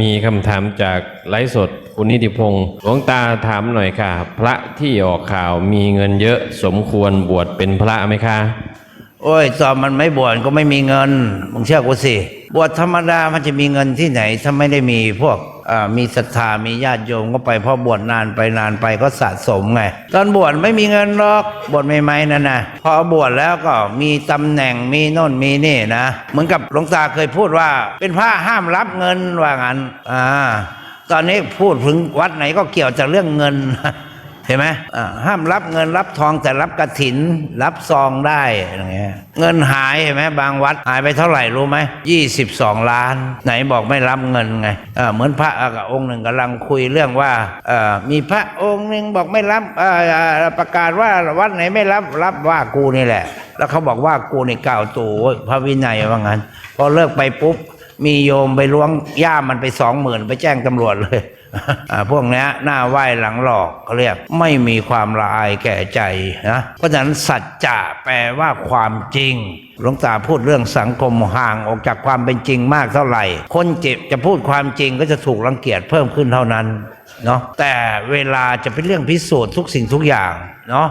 มีคำถามจากไลฟ์สดคุณนิติพงศ์หลวงตาถามหน่อยค่ะ พระที่ออกข่าวมีเงินเยอะสมควรบวชเป็นพระไหมคะ โอ้ยตอนมันไม่บวชก็ไม่มีเงินมึงเชื่อกูสิบวชธรรมดามันจะมีเงินที่ไหน ถ้าไม่ได้มีพวกมีศรัทธามีญาติโยมก็ไปพราะบวชนานไปนานไปก็สะสมไง ตอนบวชไม่มีเงินหรอกบวชใหม่ๆนั่นนะพอบวชแล้วก็มีตำแหน่งมีโน่นมีนี่นะ เหมือนกับหลวงตาเคยพูดว่า เป็นพระห้ามรับเงินว่างั้นอ่าตอนนี้พูดถึงวัดไหนก็เกี่ยวจากเรื่องเงิน เห็นไหมห้ามรับเงินรับทองแต่รับกระถิน รับซองได้อย่างเงี้ยเงินหายเห็นไหมบางวัดหายไปเท่าไหร่รู้ไหมยี่สิบสองล้าน ไหนบอกไม่รับเงินไงเหมือนพระอองค์หนึ่งกำลังคุยเรื่องว่ามีพระองค์หนึ่งบอกไม่รับประกาศว่าวัดไหนไม่รับรับว่ากูนี่แหละ แล้วเขาบอกว่ากูนี่กล่าวตูพระวินัยว่างั้นพอเลิกไปปุ๊บ มีโยมไปล้วงย่ามันไปสองหมื่นไปแจ้งตำรวจเลยพวกนี้หน้าไหว้หลังหลอกเขาเรียกไม่มีความละอายแก่ใจนะเพราะฉะนั้นสัจจะแปลว่าความจริงหลวงตาพูดเรื่องสังคมห่างออกจากความเป็นจริงมากเท่าไหร่ คนเจ็บจะพูดความจริงก็จะถูกรังเกียจเพิ่มขึ้นเท่านั้นเนาะแต่เวลาจะเป็นเรื่องพิสูจน์ทุกสิ่งทุกอย่างเนาะ